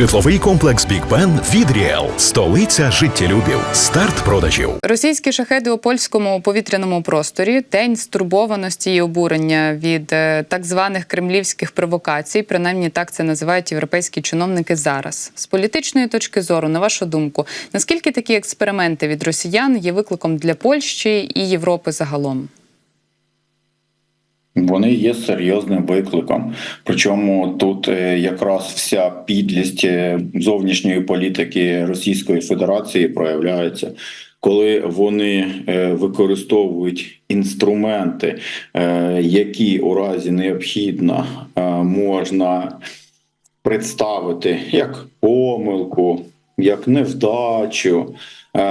Житловий комплекс Бік Бен від Ріел. Столиця життєлюбів. Старт продажів. Російські шахеди у польському повітряному просторі день стурбованості і обурення від е, так званих кремлівських провокацій. Принаймні так це називають європейські чиновники зараз. З політичної точки зору, на вашу думку, наскільки такі експерименти від росіян є викликом для Польщі і Європи загалом? Вони є серйозним викликом. Причому тут е, якраз вся підлість е, зовнішньої політики Російської Федерації проявляється, коли вони е, використовують інструменти, які у разі необхідно можна представити як помилку, як невдачу. Е,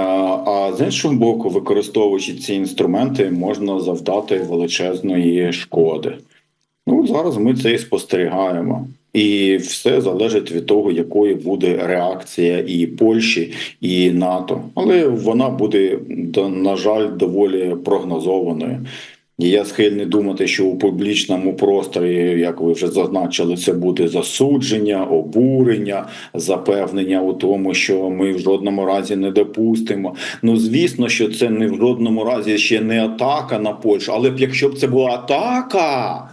А з іншого боку, використовуючи ці інструменти, можна завдати величезної шкоди. Ну зараз ми це і спостерігаємо, і все залежить від того, якою буде реакція і Польщі, і НАТО. Але вона буде на жаль доволі прогнозованою. Я схильний думати, що у публічному просторі, як ви вже зазначили, це буде засудження, обурення, запевнення у тому, що ми в жодному разі не допустимо. Ну звісно, що це не в жодному разі ще не атака на Польщу. Але б якщо б це була атака,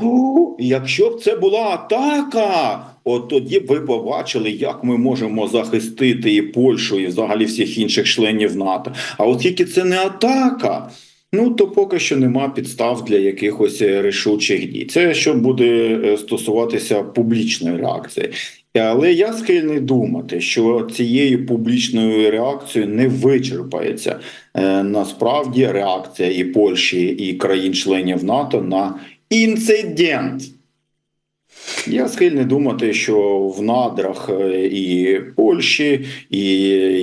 якщо б це була атака. От тоді ви побачили, як ми можемо захистити і Польщу, і взагалі всіх інших членів НАТО. А оскільки це не атака, Ну то поки що нема підстав для якихось е, рішучих дій. Це що буде е, стосуватися публічної реакції. Але я схильний думати, що цією публічною реакцією не вичерпається е, насправді реакція і Польщі, і країн-членів НАТО на інцидент. Я схильний думати, що в надрах е, і Польщі, і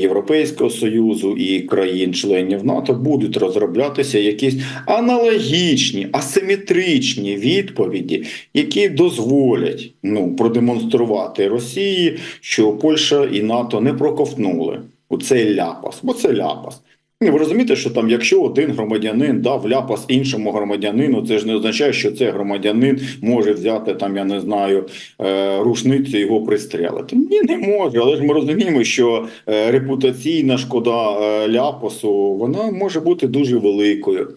Європейського Союзу, і країн-членів НАТО будуть розроблятися якісь аналогічні, асиметричні відповіді, які дозволять ну, продемонструвати Росії, що Польща і НАТО не проковтнули у цей ляпас, бо це ляпас. Ну, Ви розумієте, що там, якщо один громадянин дав ляпас іншому громадянину, це ж не означає, що цей громадянин може взяти там, я не знаю, е, рушницю і його пристрелити. Ні, не може. Але ж ми розуміємо, що е, репутаційна шкода е, ляпасу вона може бути дуже великою.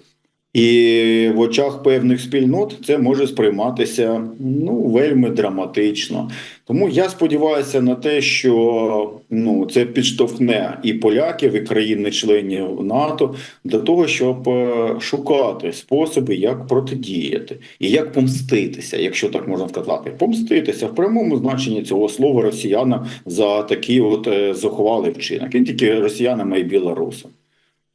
І в очах певних спільнот це може сприйматися ну вельми драматично. Тому я сподіваюся на те, що ну це підштовхне і поляків, і країни-членів НАТО для того, щоб е, шукати способи, як протидіяти і як помститися, якщо так можна сказати, помститися в прямому значенні цього слова росіянам за такий от е, зухвалий вчинок. Не тільки росіянами і білорусам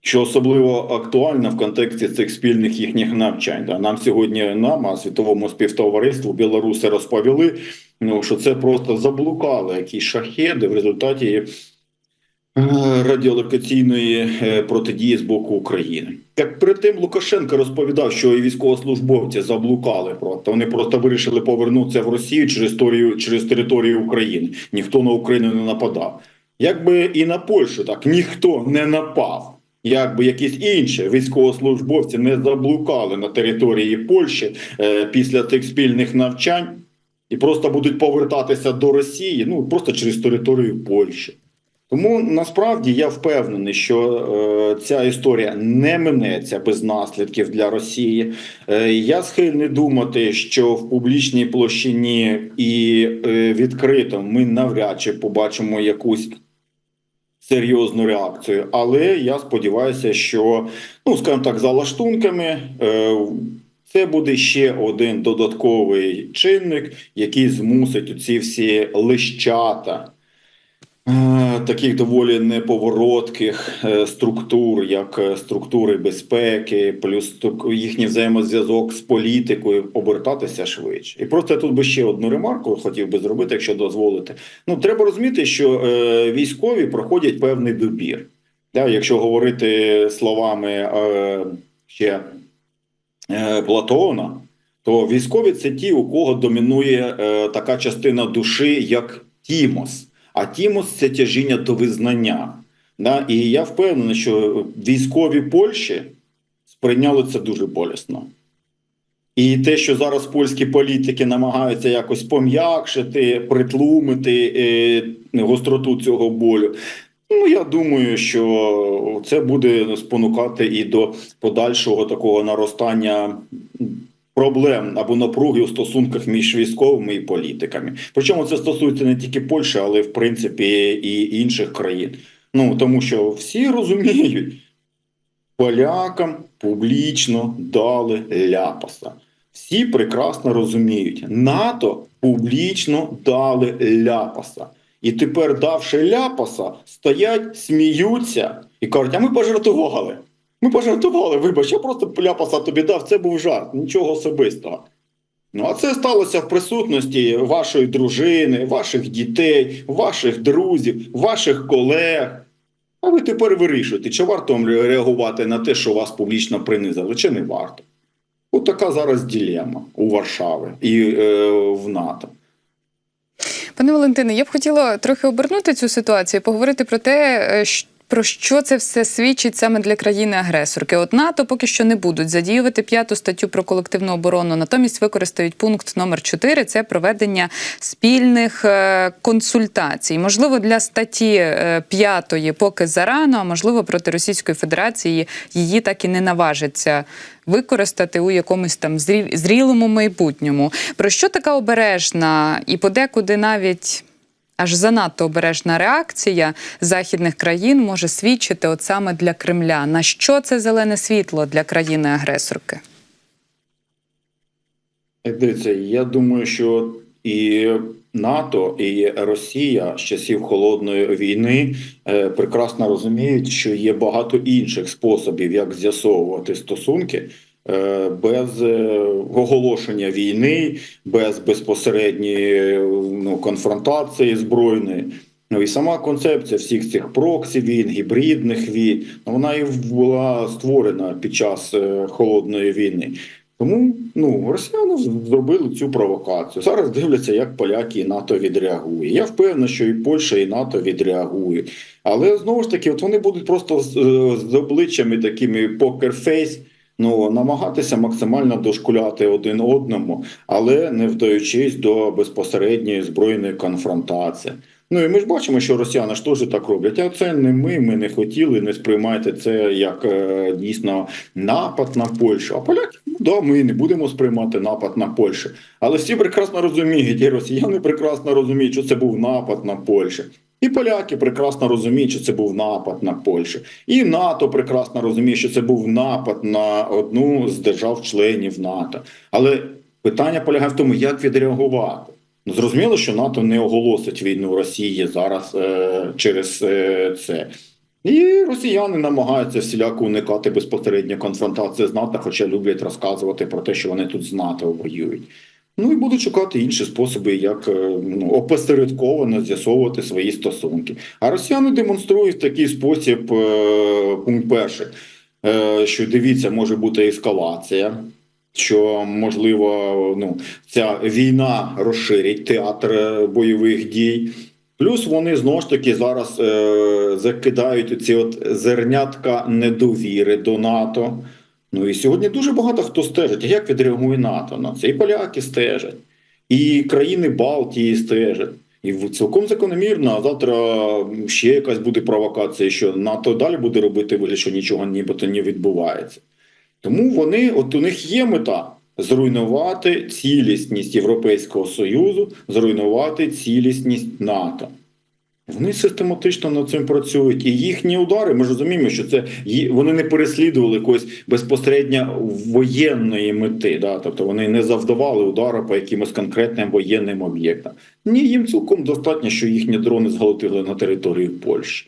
що особливо актуально в контексті цих спільних їхніх навчань. Да. Нам сьогодні нам, а світовому співтовариству білоруси розповіли, ну що це просто заблукали якісь шахеди в результаті е, радіолокаційної е, протидії з боку України. Як перед тим Лукашенко розповідав, що і військовослужбовці заблукали просто вони просто вирішили повернутися в Росію через територію, через територію України. Ніхто на Україну не нападав. Якби і на Польщу так ніхто не напав. Якби якісь інші військовослужбовці не заблукали на території Польщі е, після цих спільних навчань і просто будуть повертатися до Росії, ну просто через територію Польщі. Тому насправді я впевнений, що е, ця історія не минеться без наслідків для Росії. Е, я схильний думати, що в публічній площині і е, відкрито ми навряд чи побачимо якусь серйозну реакцію. Але я сподіваюся, що ну скажімо так, за лаштунками. Е, це буде ще один додатковий чинник, який змусить ці всі лищата таких доволі неповоротких е, структур, як е, структури безпеки, плюс їхній взаємозв'язок з політикою обертатися швидше. І просто тут би ще одну ремарку хотів би зробити, якщо дозволите. Ну треба розуміти, що е, військові проходять певний добір. Да, якщо говорити словами е, ще е, Платона, то військові це ті, у кого домінує е, така частина душі, як Тімос. А Тімос це тяжіння до визнання. Да? І я впевнений, що військові Польщі сприйняли це дуже болісно. І те, що зараз польські політики намагаються якось пом'якшити, притлумити е, гостроту цього болю. Ну, я думаю, що це буде спонукати і до подальшого такого наростання проблем або напруги у стосунках між військовими і політиками. Причому це стосується не тільки Польщі, але в принципі і інших країн. Ну тому що всі розуміють, полякам публічно дали ляпаса. Всі прекрасно розуміють, НАТО публічно дали ляпаса. І тепер, давши ляпаса, стоять, сміються і кажуть: а ми пожартували. Ми пожартували, вибач, я просто ляпаса тобі дав, це був жарт, нічого особистого. Ну, а це сталося в присутності вашої дружини, ваших дітей, ваших друзів, ваших колег. А ви тепер вирішуєте, чи варто реагувати на те, що вас публічно принизили, чи не варто. От така зараз ділема у Варшави і е, в НАТО. Пане Валентине, я б хотіла трохи обернути цю ситуацію, поговорити про те, е, щ- про що це все свідчить саме для країни-агресорки. От НАТО поки що не будуть задіювати п'яту статтю про колективну оборону, натомість використають пункт номер 4 – це проведення спільних е, консультацій. Можливо, для статті е, п'ятої поки зарано, а можливо, проти Російської Федерації її так і не наважиться використати у якомусь там зрілому майбутньому. Про що така обережна і подекуди навіть аж занадто обережна реакція західних країн може свідчити от саме для Кремля. На що це зелене світло для країни-агресорки? Дивіться, я думаю, що і НАТО, і Росія з часів холодної війни е, прекрасно розуміють, що є багато інших способів, як з'ясовувати стосунки. Е, Без е, оголошення війни, без безпосередньої ну, конфронтації збройної. Ну і сама концепція всіх цих проксі війн, гібридних війн, ну, вона і була створена під час е, холодної війни. Тому ну росіяни зробили цю провокацію. Зараз дивляться, як поляки і НАТО відреагує. Я впевнений, що і Польща, і НАТО відреагують. Але знову ж таки, от вони будуть просто з, з обличчями такими покерфейс. Ну, намагатися максимально дошкуляти один одному, але не вдаючись до безпосередньої збройної конфронтації. Ну і ми ж бачимо, що росіяни ж теж так роблять. А це не ми, ми не хотіли, не сприймайте це як е, дійсно напад на Польщу. А поляки, ну да, ми не будемо сприймати напад на Польщу. Але всі прекрасно розуміють, і росіяни прекрасно розуміють, що це був напад на Польщу. І поляки прекрасно розуміють, що це був напад на Польщу. І НАТО прекрасно розуміє, що це був напад на одну з держав-членів НАТО. Але питання полягає в тому, як відреагувати. Ну, зрозуміло, що НАТО не оголосить війну Росії зараз е, через е, це. І росіяни намагаються всіляко уникати безпосередньо конфронтації з НАТО, хоча люблять розказувати про те, що вони тут з НАТО воюють. Ну і будуть шукати інші способи, як е, ну, опосередковано з'ясовувати свої стосунки. А росіяни демонструють такий спосіб, е, пункт перший, е, що дивіться, може бути ескалація. Що можливо, ну ця війна розширить театр бойових дій. Плюс вони знову ж таки зараз е, закидають ці от зернятка недовіри до НАТО. Ну і сьогодні дуже багато хто стежить. Як відреагує НАТО на це? І поляки стежать, і країни Балтії стежать. І цілком закономірно, а завтра ще якась буде провокація, що НАТО далі буде робити вигляд, що нічого нібито не відбувається. Тому вони, от у них є мета зруйнувати цілісність Європейського Союзу, зруйнувати цілісність НАТО. Вони систематично над цим працюють, і їхні удари, ми ж розуміємо, що це вони не переслідували якоїсь безпосередньо воєнної мети. Да? Тобто вони не завдавали удару по якимось конкретним воєнним об'єктам. Ні, їм цілком достатньо, що їхні дрони зголотили на територію Польщі.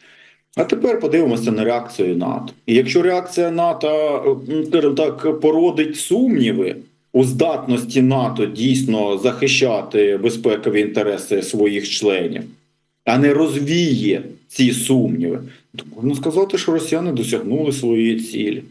А тепер подивимося на реакцію НАТО. І якщо реакція НАТО, так, породить сумніви у здатності НАТО дійсно захищати безпекові інтереси своїх членів, а не розвіє ці сумніви, то можна сказати, що росіяни досягнули своєї цілі.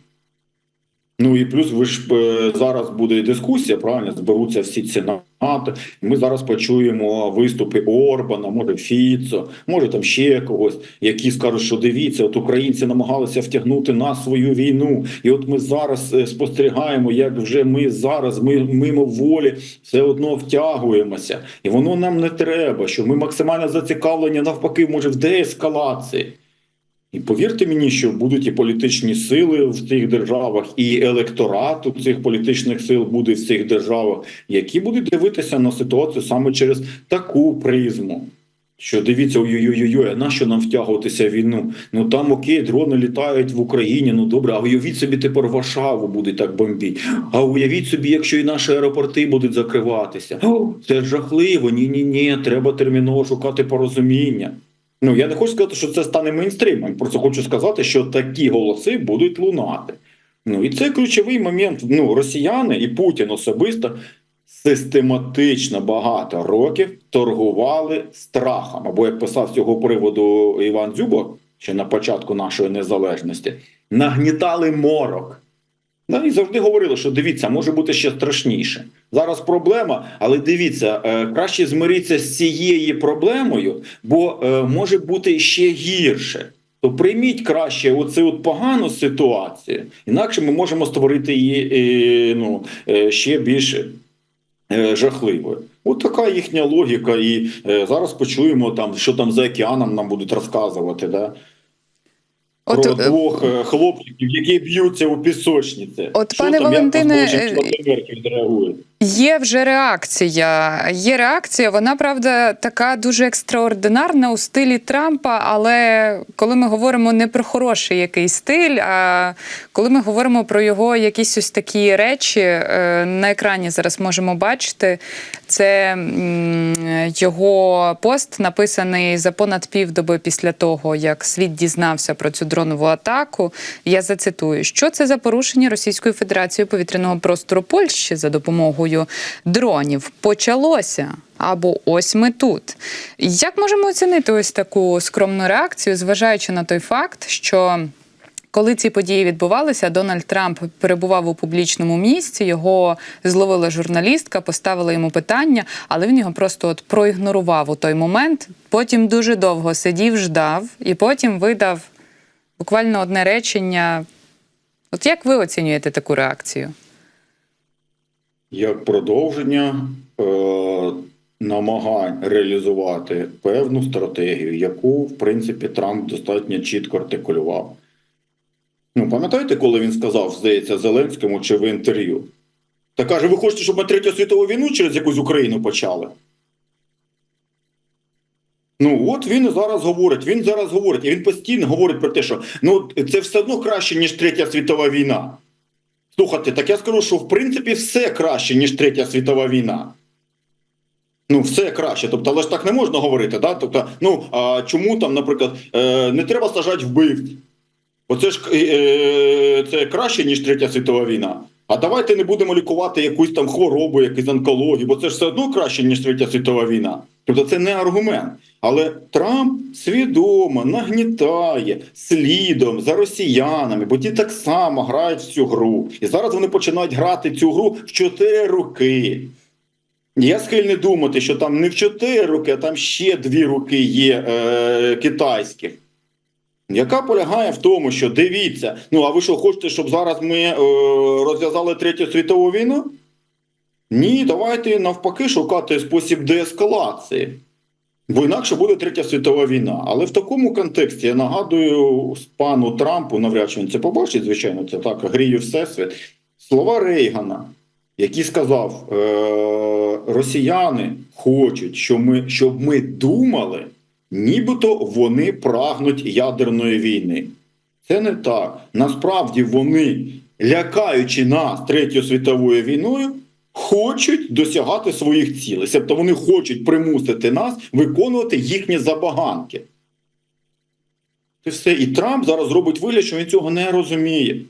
Ну і плюс ви ж е, зараз буде дискусія, правильно зберуться всі ці НАТО. Ми зараз почуємо виступи Орбана, може Фіцо, може там ще когось, які скажуть, що дивіться, от українці намагалися втягнути нас свою війну, і от ми зараз е, спостерігаємо, як вже ми зараз, ми мимо волі все одно втягуємося, і воно нам не треба. Що ми максимально зацікавлені навпаки, може в деескалації. І повірте мені, що будуть і політичні сили в цих державах, і електорат у цих політичних сил буде в цих державах, які будуть дивитися на ситуацію саме через таку призму. Що дивіться, ой-ой-ой, а на що нам втягуватися в війну? Ну там окей, дрони літають в Україні. Ну добре, а уявіть собі, тепер Варшаву буде так бомбіть. А уявіть собі, якщо і наші аеропорти будуть закриватися. Це жахливо. Ні, ні, ні, треба терміново шукати порозуміння. Ну я не хочу сказати, що це стане мейнстримом. Просто хочу сказати, що такі голоси будуть лунати. Ну і це ключовий момент. Ну, росіяни і Путін особисто систематично багато років торгували страхом. Або як писав з цього приводу Іван Дзюбок, ще на початку нашої незалежності, нагнітали морок. Да, і завжди говорили, що дивіться, може бути ще страшніше. Зараз проблема, але дивіться, е, краще змиритися з цією проблемою, бо е, може бути ще гірше. То прийміть краще оцю от погану ситуацію, інакше ми можемо створити її е, ну, ще більш е, жахливою. От така їхня логіка. І зараз почуємо там, що там за океаном нам будуть розказувати. Да? Про е, двох е, хлопчиків, які б'ються у пісочниці. От, Що пане там, як Валентине, на Америки відреагують? Є вже реакція. Є реакція. Вона правда така дуже екстраординарна у стилі Трампа. Але коли ми говоримо не про хороший якийсь стиль, а коли ми говоримо про його якісь ось такі речі, е, на екрані зараз можемо бачити. Це його пост написаний за понад півдоби після того, як світ дізнався про цю дронову атаку. Я зацитую, що це за порушення Російською Федерацією повітряного простору Польщі за допомогою дронів почалося. Або ось ми тут. Як можемо оцінити ось таку скромну реакцію, зважаючи на той факт, що коли ці події відбувалися, Дональд Трамп перебував у публічному місці. Його зловила журналістка, поставила йому питання, але він його просто от проігнорував у той момент. Потім дуже довго сидів, ждав, і потім видав буквально одне речення. От як ви оцінюєте таку реакцію? Як продовження е, намагань реалізувати певну стратегію, яку, в принципі, Трамп достатньо чітко артикулював. Ну, пам'ятаєте, коли він сказав, здається, Зеленському чи в інтерв'ю? Та каже: ви хочете, щоб ми третю світову війну через якусь Україну почали? Ну, от він зараз говорить. Він зараз говорить, і він постійно говорить про те, що ну це все одно краще, ніж третя світова війна. Слухайте, так я скажу, що в принципі все краще, ніж третя світова війна. Ну, все краще. Тобто, але ж так не можна говорити. Да? Тобто, ну а чому там, наприклад, е, не треба сажати вбивць? Оце ж е, це краще, ніж третя світова війна. А давайте не будемо лікувати якусь там хворобу, якусь онкологію, бо це ж все одно краще, ніж третя світова війна. Тобто це не аргумент. Але Трамп свідомо нагнітає слідом за росіянами, бо ті так само грають в цю гру. І зараз вони починають грати цю гру в чотири роки. Я схильний думати, що там не в чотири роки, а там ще дві руки є е, китайських. Яка полягає в тому, що дивіться, ну а ви що хочете, щоб зараз ми е, розв'язали третю світову війну? Ні, давайте навпаки шукати спосіб деескалації. Бо інакше буде третя світова війна. Але в такому контексті я нагадую пану Трампу, навряд чи він це побачить, звичайно, це так гріє всесвіт. Слова Рейгана, який сказав: е- росіяни хочуть, щоб ми, щоб ми думали, нібито вони прагнуть ядерної війни. Це не так. Насправді вони, лякаючи нас третьою світовою війною, хочуть досягати своїх цілей. Тобто вони хочуть примусити нас виконувати їхні забаганки. Це все. І Трамп зараз робить вигляд, що він цього не розуміє.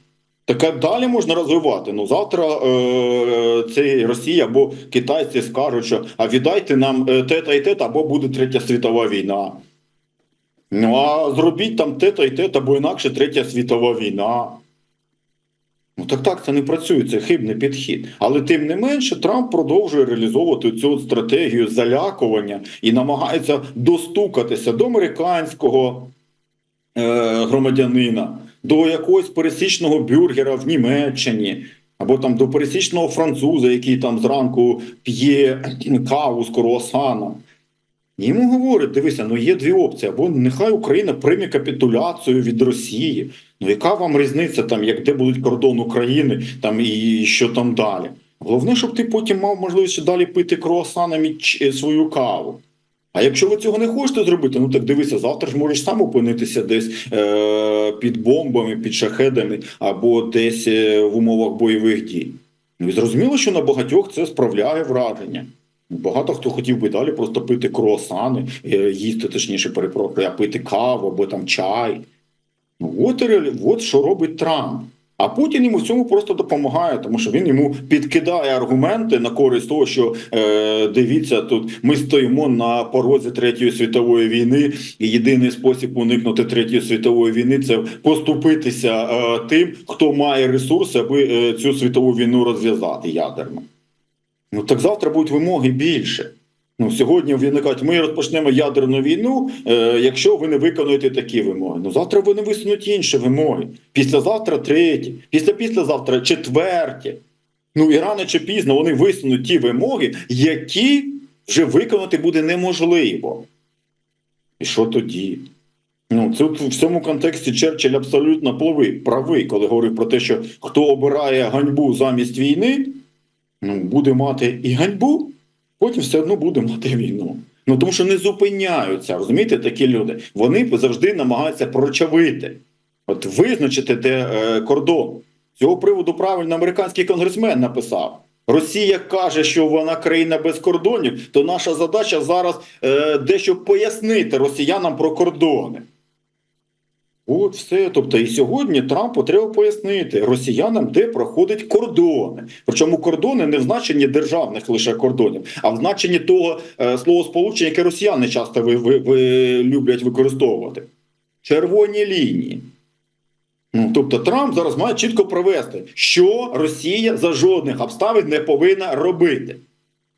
Таке далі можна розвивати. Ну завтра е, цей Росія або китайці скажуть, що а віддайте нам е, те-та і те, або буде третя світова війна. Ну а зробіть там те-та і те, або інакше третя світова війна. Ну так так, це не працює, це хибний підхід. Але тим не менше, Трамп продовжує реалізовувати цю стратегію залякування і намагається достукатися до американського е, громадянина, до якогось пересічного бюргера в Німеччині. Або там до пересічного француза, який там зранку п'є каву з круасаном. І Йому говорять: дивися, ну є дві опції. Або нехай Україна прийме капітуляцію від Росії. Ну яка вам різниця, там, як де будуть кордон України, там і що там далі? Головне, щоб ти потім мав можливість далі пити круасанами е, свою каву. А якщо ви цього не хочете зробити, ну так дивися, завтра ж можеш сам опинитися десь е- під бомбами, під шахедами або десь е, в умовах бойових дій. Ну і зрозуміло, що на багатьох це справляє враження. Багато хто хотів би далі просто пити круасани, е, їсти, точніше, перепрошую, а пити каву або там чай. Ну, от, от що робить Трамп. А Путін йому в цьому просто допомагає, тому що він йому підкидає аргументи на користь того, що е, дивіться, тут ми стоїмо на порозі третьої світової війни, і єдиний спосіб уникнути третьої світової війни це поступитися е, тим, хто має ресурси, аби е, цю світову війну розв'язати ядерно. Ну так завтра будуть вимоги більше. Ну, сьогодні вони кажуть, ми розпочнемо ядерну війну, е, якщо ви не виконуєте такі вимоги. Ну завтра вони висунуть інші вимоги. Післязавтра треті, після післязавтра четверті. Ну і рано чи пізно вони висунуть ті вимоги, які вже виконати буде неможливо. І що тоді? Ну, це в цьому контексті Черчилль абсолютно правий, коли говорив про те, що хто обирає ганьбу замість війни, ну, буде мати і ганьбу, потім все одно буде мати війну. Ну тому що не зупиняються, розумієте, такі люди. Вони завжди намагаються прочавити, от визначити, де е, кордон. З цього приводу правильно американський конгресмен написав. Росія каже, що вона країна без кордонів, то наша задача зараз е, дещо пояснити росіянам про кордони. От все. Тобто, і сьогодні Трампу треба пояснити росіянам, де проходять кордони. Причому кордони не в значенні державних лише кордонів, а в значенні того е, словосполучення, яке росіяни часто ви, ви, ви люблять використовувати. Червоні лінії. Тобто Трамп зараз має чітко провести, що Росія за жодних обставин не повинна робити.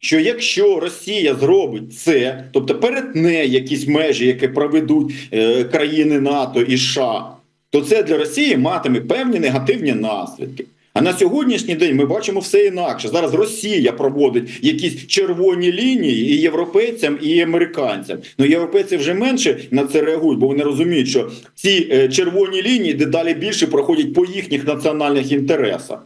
Що якщо Росія зробить це, тобто перетне якісь межі, які проведуть е, країни НАТО і США, то це для Росії матиме певні негативні наслідки. А на сьогоднішній день ми бачимо все інакше. Зараз Росія проводить якісь червоні лінії і європейцям, і американцям. Ну європейці вже менше на це реагують, бо вони розуміють, що ці е, червоні лінії дедалі більше проходять по їхніх національних інтересах.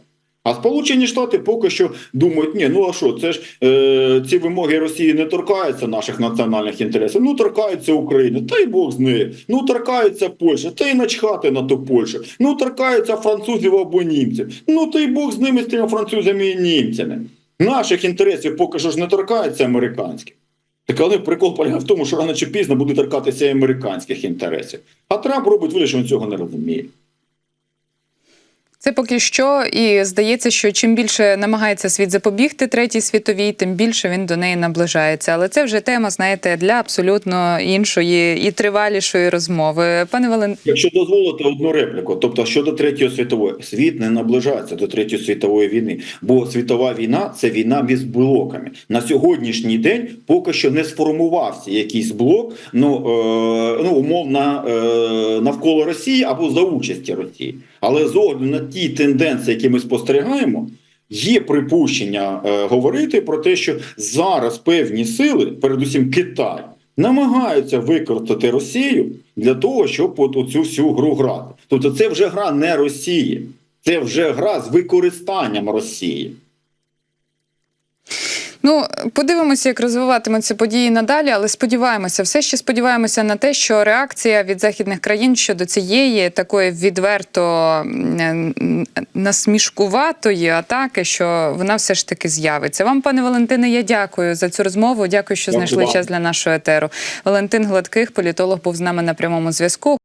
А Сполучені Штати поки що думають, ні, ну а що, це ж е, ці вимоги Росії не торкаються наших національних інтересів. Ну торкаються України, та й Бог з нею. Ну торкаються Польща, та й начхати на ту Польщу. Ну торкаються французів або німців. Ну та й Бог з ними з тими французами і німцями. Наших інтересів поки що ж не торкаються американських. Так але прикол полягає в тому, що рано чи пізно буде торкатися і американських інтересів. А Трамп робить вигляд, що він цього не розуміє. Це поки що, і здається, що чим більше намагається світ запобігти третій світовій, тим більше він до неї наближається. Але це вже тема, знаєте, для абсолютно іншої і тривалішої розмови. Пане Валентине, Якщо дозволити одну репліку, тобто щодо третьої світової, світ не наближається до третьої світової війни, бо світова війна це війна між блоками. На сьогоднішній день поки що не сформувався якийсь блок, ну, е, ну умовно е, навколо Росії або за участі Росії. Але з огляду на ті тенденції, які ми спостерігаємо. Є припущення е, говорити про те, що зараз певні сили, передусім Китай, намагаються використати Росію для того, щоб от цю всю гру грати. Тобто, це вже гра не Росії, це вже гра з використанням Росії. Ну, подивимося, як розвиватимуться події надалі, але сподіваємося, все ще сподіваємося на те, що реакція від західних країн щодо цієї такої відверто насмішкуватої атаки, що вона все ж таки з'явиться. Вам, пане Валентине, я дякую за цю розмову. Дякую, що Дякую знайшли вам. час для нашого етеру. Валентин Гладких, політолог, був з нами на прямому зв'язку.